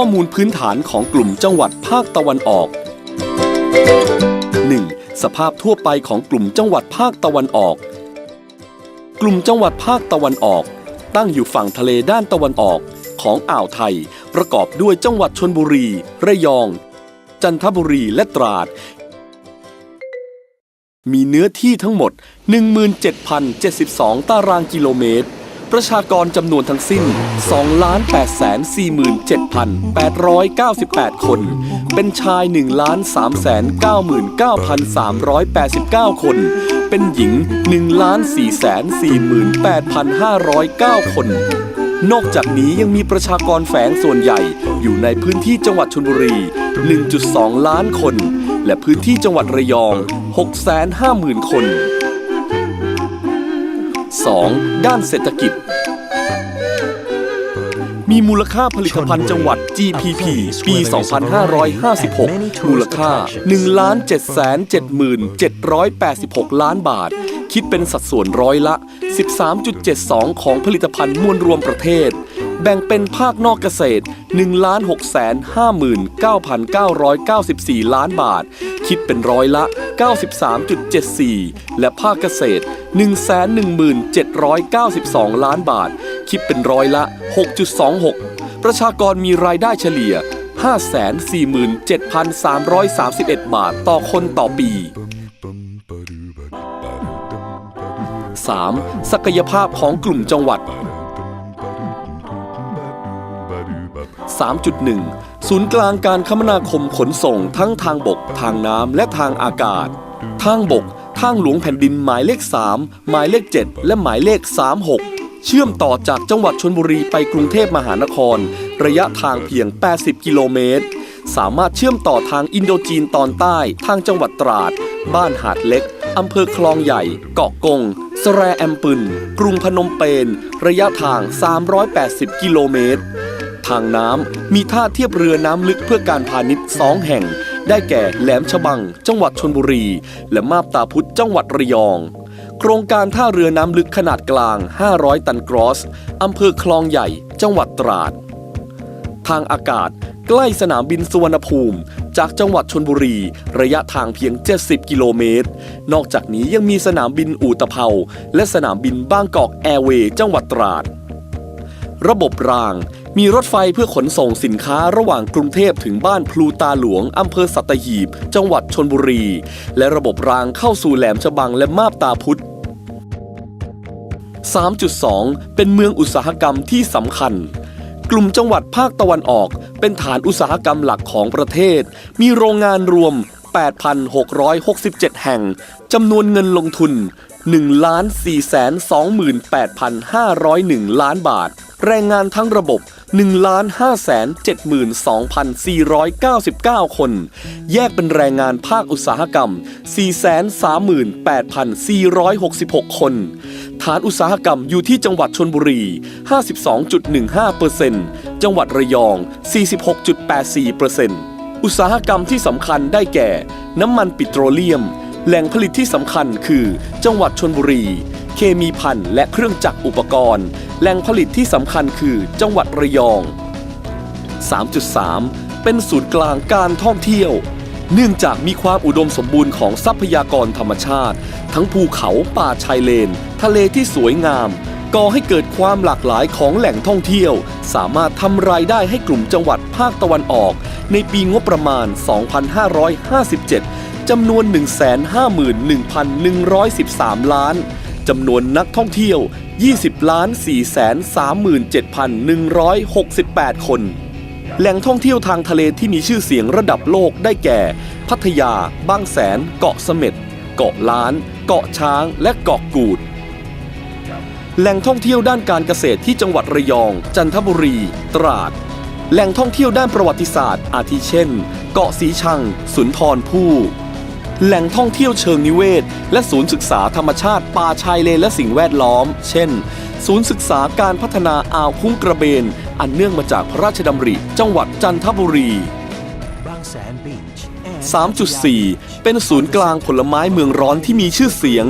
ข้อมูลพื้นฐานของกลุ่มจังหวัดภาคตะวันออก 1. สภาพทั่วไปของกลุ่มจังหวัดภาคตะวันออก กลุ่มจังหวัดภาคตะวันออก ตั้งอยู่ฝั่งทะเลด้านตะวันออกของอ่าวไทย ประกอบด้วยจังหวัดชนบุรี ระยอง จันทบุรีและตราด มีเนื้อที่ทั้งหมด 17,072 ตารางกิโลเมตร ประชากรจำนวนทั้งสิ้น 2,847,898 คน เป็นชาย 1,399,389 คน เป็นหญิง 1,448,509 คน นอกจากนี้ยังมีประชากรแฝงส่วนใหญ่อยู่ในพื้นที่จังหวัดชลบุรี 1.2 ล้านคน และพื้นที่จังหวัดระยอง 650,000 คน 2. ด้านเศรษฐกิจ มีมูลค่าผลิตภัณฑ์จังหวัด GPP ปี 2556 มูลค่า 1,777,786 ล้านบาท คิดเป็นสัดส่วนร้อยละ 13.72 ของผลิตภัณฑ์มวลรวมประเทศ แบ่งเป็นภาคนอกเกษตร 1,659,994 ล้านบาท คิดเป็นร้อยละ 93.74 และภาคเกษตร 117,792 ล้านบาท คิดเป็นร้อยละ 6.26 ประชากรมีรายได้เฉลี่ย 547,331 บาทต่อคนต่อปี 3. ศักยภาพของกลุ่มจังหวัด 3.1 ศูนย์กลางการคมนาคมขนส่งทั้งทางบก ทางน้ำและทางอากาศ ทางบก ทางหลวงแผ่นดินหมายเลข 3 หมายเลข 7 และหมายเลข 36 เชื่อมต่อจากจังหวัดชนบุรีไปกรุงเทพมหานคร ระยะทางเพียง 80 กิโลเมตร สามารถเชื่อมต่อทางอินโดจีนตอนใต้ ทางจังหวัดตราด บ้านหาดเล็ก อำเภอคลองใหญ่ เกาะกง สแรแอมปึนกรุงพนมเปญ ระยะทาง 380 กิโลเมตร ทางน้ำมีท่าเทียบเรือน้ำลึกเพื่อการพาณิชย์สองแห่ง ได้แก่แหลมฉบัง จังหวัดชนบุรี และมาบตาพุธจังหวัดระยอง โครงการท่าเรือน้ำลึกขนาดกลาง 500 ตันกรอสอำเภอคลองใหญ่ จังหวัดตราด ทางอากาศใกล้สนามบินสุวรรณภูมิ จากจังหวัดชนบุรี ระยะทางเพียง 70 กิโลเมตร นอกจากนี้ยังมีสนามบินอู่ตะเภาและสนามบินบางกอกแอร์เวย์จังหวัดตราด ระบบรางมีรถไฟเพื่อขนส่งสินค้าระหว่างกรุงเทพถึงบ้านพลูตาหลวง อำเภอสัตหีบ จังหวัดชนบุรี และระบบรางเข้าสู่แหลมฉบังและมาบตาพุธ3.2 เป็นเมืองอุตสาหกรรมที่สำคัญ กลุ่มจังหวัดภาคตะวันออก เป็นฐานอุตสาหกรรมหลักของประเทศ มีโรงงานรวม 8,667 แห่ง จำนวนเงินลงทุน 1,428,501 ล้านบาท แรงงานทั้งระบบ 1,572,499 คน แยกเป็นแรงงานภาคอุตสาหกรรม 438,466 คน ฐานอุตสาหกรรมอยู่ที่จังหวัดชนบุรี 52.15%จังหวัดระยอง 46.84%อุตสาหกรรมที่สำคัญได้แก่ น้ำมันปิโตรเลียม แหล่งผลิตที่สำคัญคือ จังหวัดชนบุรี เคมีพันและเครื่องจักรอุปกรณ์ แหล่งผลิตที่สำคัญคือจังหวัดระยอง 3.3 เป็นศูนย์กลางการท่องเที่ยว เนื่องจากมีความอุดมสมบูรณ์ของทรัพยากรธรรมชาติ ทั้งภูเขาป่าชายเลน ทะเลที่สวยงาม ก่อให้เกิดความหลากหลายของแหล่งท่องเที่ยว สามารถทำรายได้ให้กลุ่มจังหวัดภาคตะวันออก ในปีงบประมาณ 2557จำนวน 151,113 ล้าน จำนวนนักท่องเที่ยว 20ล้าน437,168 คน แหล่งท่องเที่ยวทางทะเลที่มีชื่อเสียงระดับโลกได้แก่ พัทยา บางแสน เกาะเสม็ด เกาะล้าน เกาะช้าง และเกาะกูด แหล่งท่องเที่ยวด้านการเกษตรที่จังหวัดระยอง จันทบุรี ตราด แหล่งท่องเที่ยวด้านประวัติศาสตร์ อาทิเช่น เกาะสีชัง สุนทรภู่ แหล่งท่องเที่ยวเชิงนิเวศ และศูนย์ศึกษาธรรมชาติป่าชายเลนและสิ่งแวดล้อม เช่น ศูนย์ศึกษาการพัฒนาอ่าวคุ้งกระเบน อันเนื่องมาจากพระราชดำริ จังหวัดจันทบุรี 3.4 เป็นศูนย์กลางผลไม้เมืองร้อนที่มีชื่อเสียง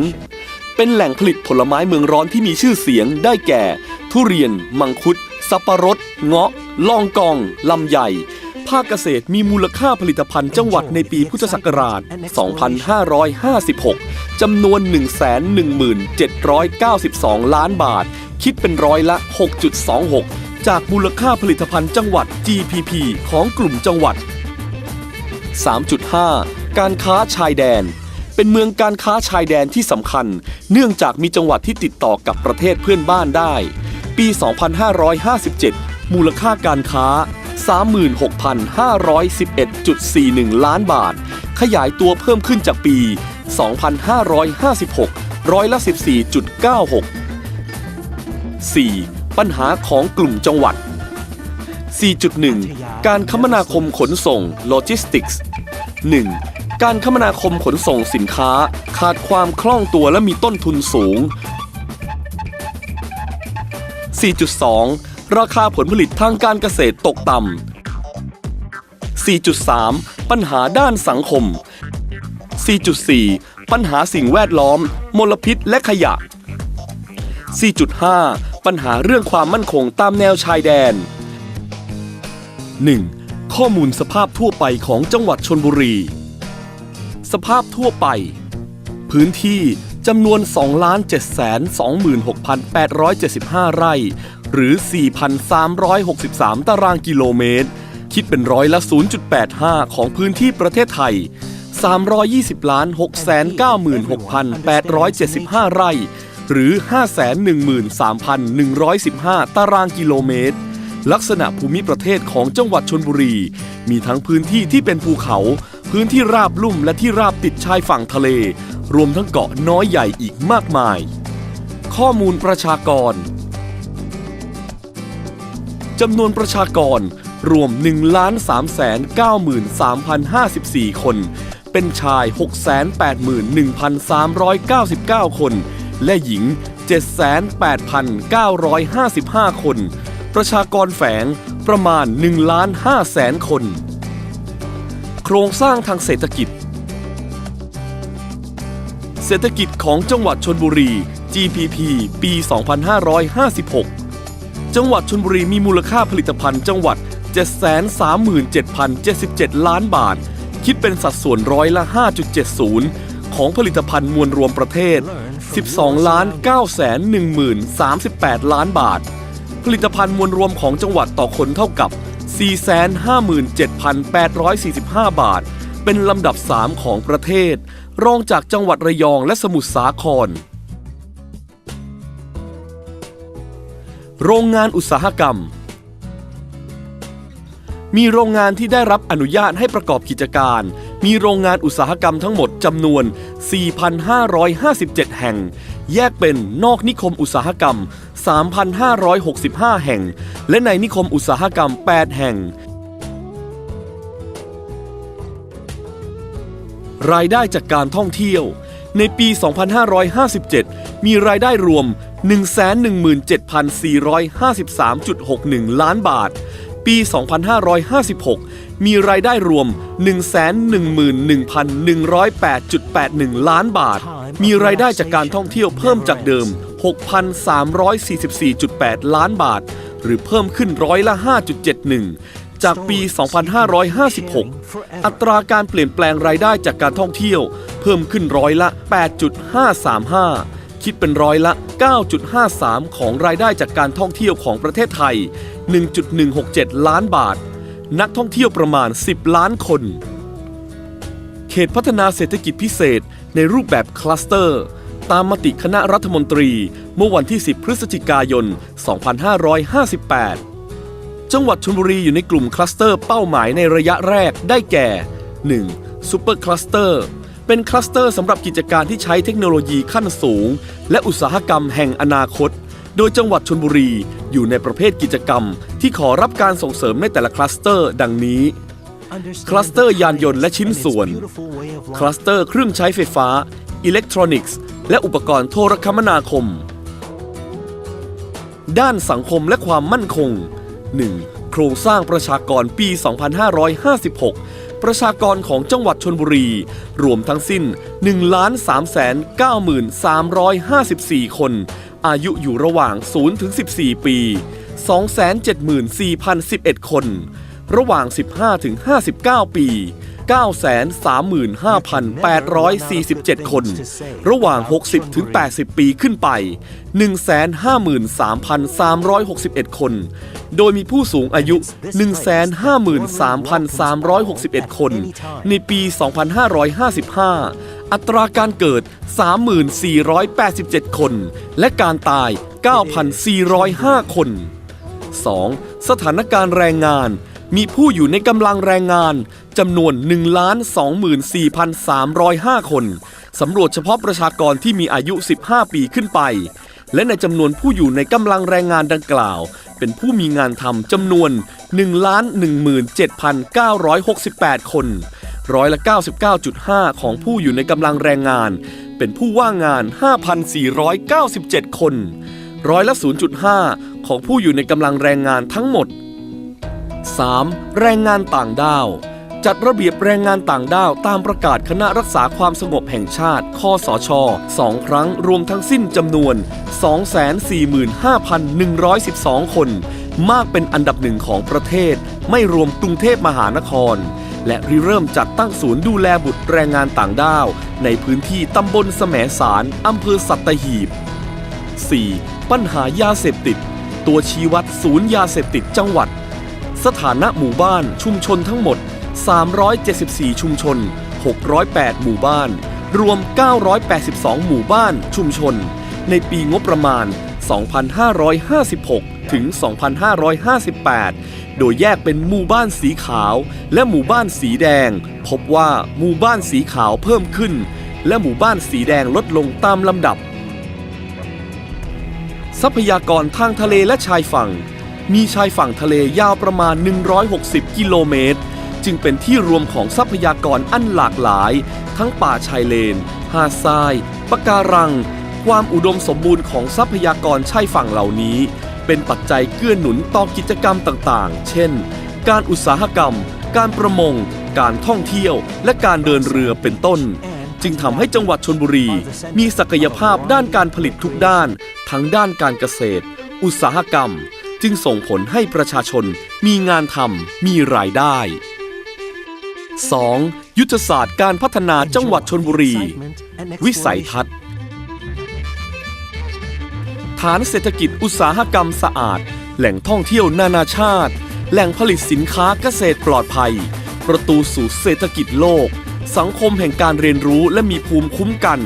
เป็นแหล่งผลิตผลไม้เมืองร้อนที่มีชื่อเสียง ได้แก่ ทุเรียน มังคุด สับปะรด เงาะ ลองกอง ลำใหญ่ ภาคเกษตรมีมูลค่าผลิตภัณฑ์จังหวัดในปีพุทธศักราช 2556 จำนวน 11792 ล้านบาท คิดเป็นร้อยละ 6.26 จากมูลค่าผลิตภัณฑ์จังหวัด GPP ของกลุ่มจังหวัด 3.5 การค้าชายแดน เป็นเมืองการค้าชายแดนที่สำคัญ เนื่องจากมีจังหวัดที่ติดต่อกับประเทศเพื่อนบ้านได้ ปี 2557 มูลค่าการค้า 36,511.41 ล้านบาท ขยายตัวเพิ่มขึ้นจากปี 2556 ร้อยละ 14.96 4. ปัญหาของกลุ่มจังหวัด 4.1 การคมนาคมขนส่ง Logistics 1. การคมนาคมขนส่งสินค้า ขาดความคล่องตัวและมีต้นทุนสูง 4.2 ราคาผลผลิตทางการเกษตรตกต่ำ 4.3 ปัญหาด้านสังคม 4.4 ปัญหาสิ่งแวดล้อม มลพิษและขยะ 4.5 ปัญหาเรื่องความมั่นคงตามแนวชายแดน 1. ข้อมูลสภาพทั่วไปของจังหวัดชนบุรี สภาพทั่วไป พื้นที่จำนวน 2,726,875 ไร่ หรือ 4,363 ตารางกิโลเมตร คิดเป็นร้อยละ 0.85 ของพื้นที่ประเทศไทย 320ล้าน696,875 ไร่ หรือ 513,115 ตารางกิโลเมตร ลักษณะภูมิประเทศของจังหวัดชนบุรี มีทั้งพื้นที่ที่เป็นภูเขา พื้นที่ราบลุ่มและที่ราบติดชายฝั่งทะเล รวมทั้งเกาะน้อยใหญ่อีกมากมาย ข้อมูลประชากร จำนวนประชากรรวม 1 3 9 3 054 คน เป็นชาย 681,399 คน และหญิง 78,955 คน ประชากรแฝงประมาณ1ล้าน5แสนคน โครงสร้างทางเศรษฐกิจ เศรษฐกิจของจังหวัดชนบุรี GPP ปี 2556 จังหวัดชนบุรีมีมูลค่าผลิตภัณฑ์จังหวัด 737,077 ล้านบาท คิดเป็นสัดส่วนร้อยละ 5.70 ของผลิตภัณฑ์มวลรวมประเทศ 12 ล้าน9 1 0 3 8 ล้านบาท ผลิตภัณฑ์มวลรวมของจังหวัดต่อคนเท่ากับ 457,845 บาท เป็นลำดับ 3 ของประเทศ รองจากจังหวัดระยองและสมุทรสาคร โรงงานอุตสาหกรรม มีโรงงานที่ได้รับอนุญาตให้ประกอบกิจการ มีโรงงานอุตสาหกรรมทั้งหมดจำนวน 4,557 แห่ง แยกเป็นนอกนิคมอุตสาหกรรม 3,565 แห่ง และในนิคมอุตสาหกรรม 8 แห่งรายได้จากการท่องเที่ยว ในปี 2557 มีรายได้รวม 117,453.61 ล้านบาท ปี 2556 มีรายได้รวม 111,108.81 ล้านบาท มีรายได้จากการท่องเที่ยวเพิ่มจากเดิม 6,344.8 ล้านบาท หรือเพิ่มขึ้นร้อยละ 5.71จากปี 2556 อัตราการเปลี่ยนแปลงรายได้จากการท่องเที่ยว เพิ่มขึ้นร้อยละ 8.535 คิดเป็นร้อยละ 9.53 ของรายได้จากการท่องเที่ยวของประเทศไทย 1.167 ล้านบาท นักท่องเที่ยวประมาณ 10 ล้านคน เขตพัฒนาเศรษฐกิจพิเศษในรูปแบบคลัสเตอร์ ตามมติคณะรัฐมนตรี เมื่อวันที่ 10 พฤศจิกายน 2558 จังหวัดชลบุรีอยู่ในกลุ่มคลัสเตอร์เป้าหมายในระยะแรกได้แก่ 1. ซูเปอร์คลัสเตอร์ เป็นคลัสเตอร์สำหรับกิจการที่ใช้เทคโนโลยีขั้นสูง และอุตสาหกรรมแห่งอนาคต โดยจังหวัดชลบุรีอยู่ในประเภทกิจกรรม ที่ขอรับการส่งเสริมในแต่ละคลัสเตอร์ ดังนี้ คลัสเตอร์ยานยนต์และชิ้นส่วน คลัสเตอร์เครื่องใช้ไฟฟ้า อิเล็กทรอนิกส์ และอุปกรณ์โทรคมนาคม ด้านสังคมและความมั่นคง 1. โครงสร้างประชากรปี 2556 ประชากรของจังหวัดชนบุรี รวมทั้งสิ้น 1 3 9 3 5 4 คน อายุอยู่ระหว่าง 0 ถึง 14 ปี 274,011 คน ระหว่าง 15 ถึง 59 ปี 935,847 คน ระหว่าง 60-80 ปีขึ้นไป 153,361 คน โดยมีผู้สูงอายุ 153,361 คน ในปี 2555 อัตราการเกิด 3487 คน และการตาย 9,405 คน 2. สถานการณ์แรงงาน มีผู้อยู่ในกำลังแรงงานจำนวน 1,24,305 คน สำรวจเฉพาะประชากรที่มีอายุ 15 ปีขึ้นไป และในจำนวนผู้อยู่ในกำลังแรงงานดังกล่าว เป็นผู้มีงานทำจำนวน 1,17,968 คน ร้อยละ 99.5 ของผู้อยู่ในกำลังแรงงาน เป็นผู้ว่างงาน 5,497 คน ร้อยละ 0.5 ของผู้อยู่ในกำลังแรงงานทั้งหมด 3. แรงงานต่างด้าว จัดระเบียบแรงงานต่างด้าวตามประกาศคณะรักษาความสงบแห่งชาติ คสชสองครั้งรวมทั้งสิ้นจำนวน 245,112 คน มากเป็นอันดับหนึ่งของประเทศ ไม่รวมกรุงเทพมหานคร และริเริ่มจัดตั้งศูนย์ดูแลบุตรแรงงานต่างด้าว ในพื้นที่ตำบลแสมสารอำเภอสัตหีบ 4. ปัญหายาเสพติด ตัวชี้วัดศูนย์ยาเสพติดจังหวัด สถานะหมู่บ้านชุมชนทั้งหมด 374 ชุมชน 608 หมู่บ้าน รวม 982 หมู่บ้านชุมชน ในปีงบประมาณ 2556 ถึง 2558 โดยแยกเป็นหมู่บ้านสีขาวและหมู่บ้านสีแดง พบว่าหมู่บ้านสีขาวเพิ่มขึ้น และหมู่บ้านสีแดงลดลงตามลำดับ ทรัพยากรทางทะเลและชายฝั่ง มีชายฝั่งทะเลยาวประมาณ 160 กิโลเมตร จึงเป็นที่รวมของทรัพยากรอันหลากหลาย ทั้งป่าชายเลน หาดทราย ปะการัง ความอุดมสมบูรณ์ของทรัพยากรชายฝั่งเหล่านี้ เป็นปัจจัยเกื้อหนุนต่อกิจกรรมต่างๆ เช่น การอุตสาหกรรม การประมง การท่องเที่ยว และการเดินเรือเป็นต้นจึงทำให้จังหวัดชนบุรี มีศักยภาพด้านการผลิตทุกด้าน ทั้งด้านการเกษตร อุตสาหกรรม จึงส่งผลให้ประชาชนมีงานทำมีรายได้ 2. ยุทธศาสตร์การพัฒนาจังหวัดชนบุรี วิสัยทัศน์ ฐานเศรษฐกิจอุตสาหกรรมสะอาด แหล่งท่องเที่ยวนานาชาติ แหล่งผลิตสินค้าเกษตรปลอดภัย ประตูสู่เศรษฐกิจโลก สังคมแห่งการเรียนรู้และมีภูมิคุ้มกัน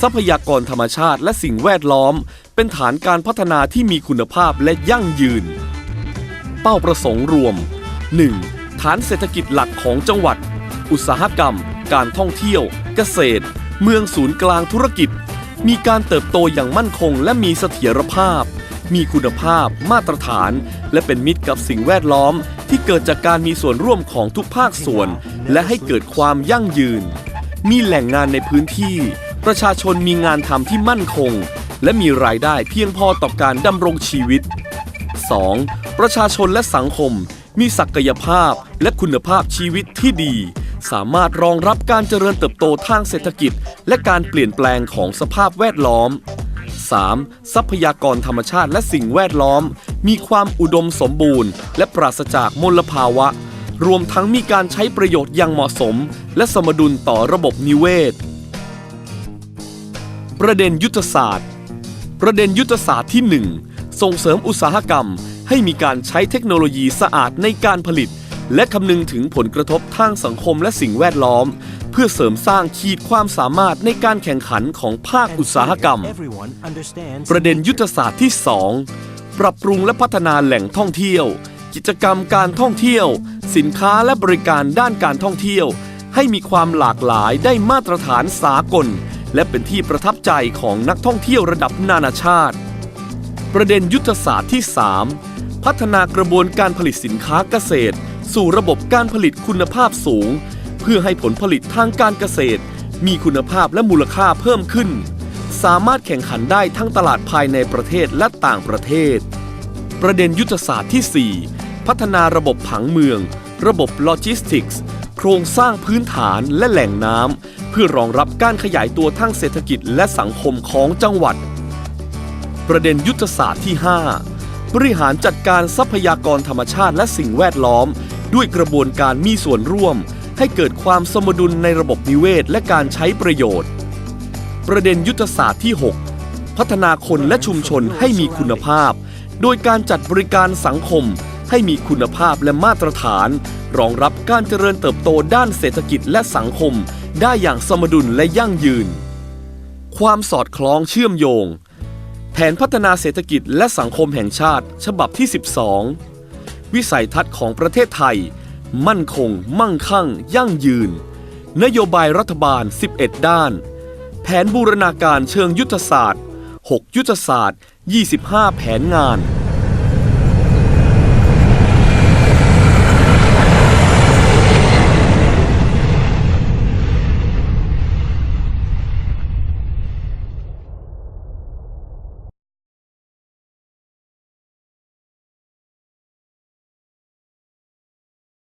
ทรัพยากรธรรมชาติและสิ่งแวดล้อม เป็นฐานการพัฒนาที่มีคุณภาพและยั่งยืน เป้าประสงค์รวม 1. ฐานเศรษฐกิจหลักของจังหวัด อุตสาหกรรม การท่องเที่ยว เกษตร เมืองศูนย์กลางธุรกิจ มีการเติบโตอย่างมั่นคงและมีเสถียรภาพ มีคุณภาพ มาตรฐาน และเป็นมิตรกับสิ่งแวดล้อม ที่เกิดจากการมีส่วนร่วมของทุกภาคส่วน และให้เกิดความยั่งยืน มีแหล่งงานในพื้นที่ ประชาชนมีงานทำที่มั่นคง และมีรายได้เพียงพอต่อการดำรงชีวิต 2. ประชาชนและสังคมมีศักยภาพและคุณภาพชีวิตที่ดี สามารถรองรับการเจริญเติบโตทางเศรษฐกิจ และการเปลี่ยนแปลงของสภาพแวดล้อม 3. ทรัพยากรธรรมชาติและสิ่งแวดล้อม มีความอุดมสมบูรณ์ และปราศจากมลภาวะ รวมทั้งมีการใช้ประโยชน์อย่างเหมาะสม และสมดุลต่อระบบนิเวศ ประเด็นยุทธศาสตร์ ประเด็นยุทธศาสตร์ที่ 1 ส่งเสริมอุตสาหกรรม ให้มีการใช้เทคโนโลยีสะอาดในการผลิต และคำนึงถึงผลกระทบทางสังคมและสิ่งแวดล้อม เพื่อเสริมสร้างขีดความสามารถในการแข่งขันของภาคอุตสาหกรรม ประเด็นยุทธศาสตร์ที่ 2 ปรับปรุงและพัฒนาแหล่งท่องเที่ยว กิจกรรมการท่องเที่ยว สินค้าและบริการด้านการท่องเที่ยว ให้มีความหลากหลายได้มาตรฐานสากล และเป็นที่ประทับใจของนักท่องเที่ยวระดับนานาชาติ ประเด็นยุทธศาสตร์ที่ 3 พัฒนากระบวนการผลิตสินค้าเกษตร สู่ระบบการผลิตคุณภาพสูง เพื่อให้ผลผลิตทางการเกษตร มีคุณภาพและมูลค่าเพิ่มขึ้น สามารถแข่งขันได้ทั้งตลาดภายในประเทศและต่างประเทศ ประเด็นยุทธศาสตร์ที่ 4 พัฒนาระบบผังเมือง ระบบโลจิสติกส์ โครงสร้างพื้นฐานและแหล่งน้ำเพื่อรองรับการขยายตัวทางเศรษฐกิจและสังคมของจังหวัด ประเด็นยุทธศาสตร์ที่ 5 บริหารจัดการทรัพยากรธรรมชาติและสิ่งแวดล้อม ด้วยกระบวนการมีส่วนร่วม ให้เกิดความสมดุลในระบบนิเวศและการใช้ประโยชน์ ประเด็นยุทธศาสตร์ที่ 6 พัฒนาคนและชุมชนให้มีคุณภาพ โดยการจัดบริการสังคมให้มีคุณภาพและมาตรฐาน รองรับการเจริญเติบโตด้านเศรษฐกิจและสังคม ได้อย่างสมดุลและยั่งยืน ความสอดคล้องเชื่อมโยง แผนพัฒนาเศรษฐกิจและสังคมแห่งชาติ ฉบับที่ 12 วิสัยทัศน์ของประเทศไทย มั่นคง มั่งคั่ง ยั่งยืน นโยบายรัฐบาล 11 ด้าน แผนบูรณาการเชิงยุทธศาสตร์ 6 ยุทธศาสตร์ 25 แผนงาน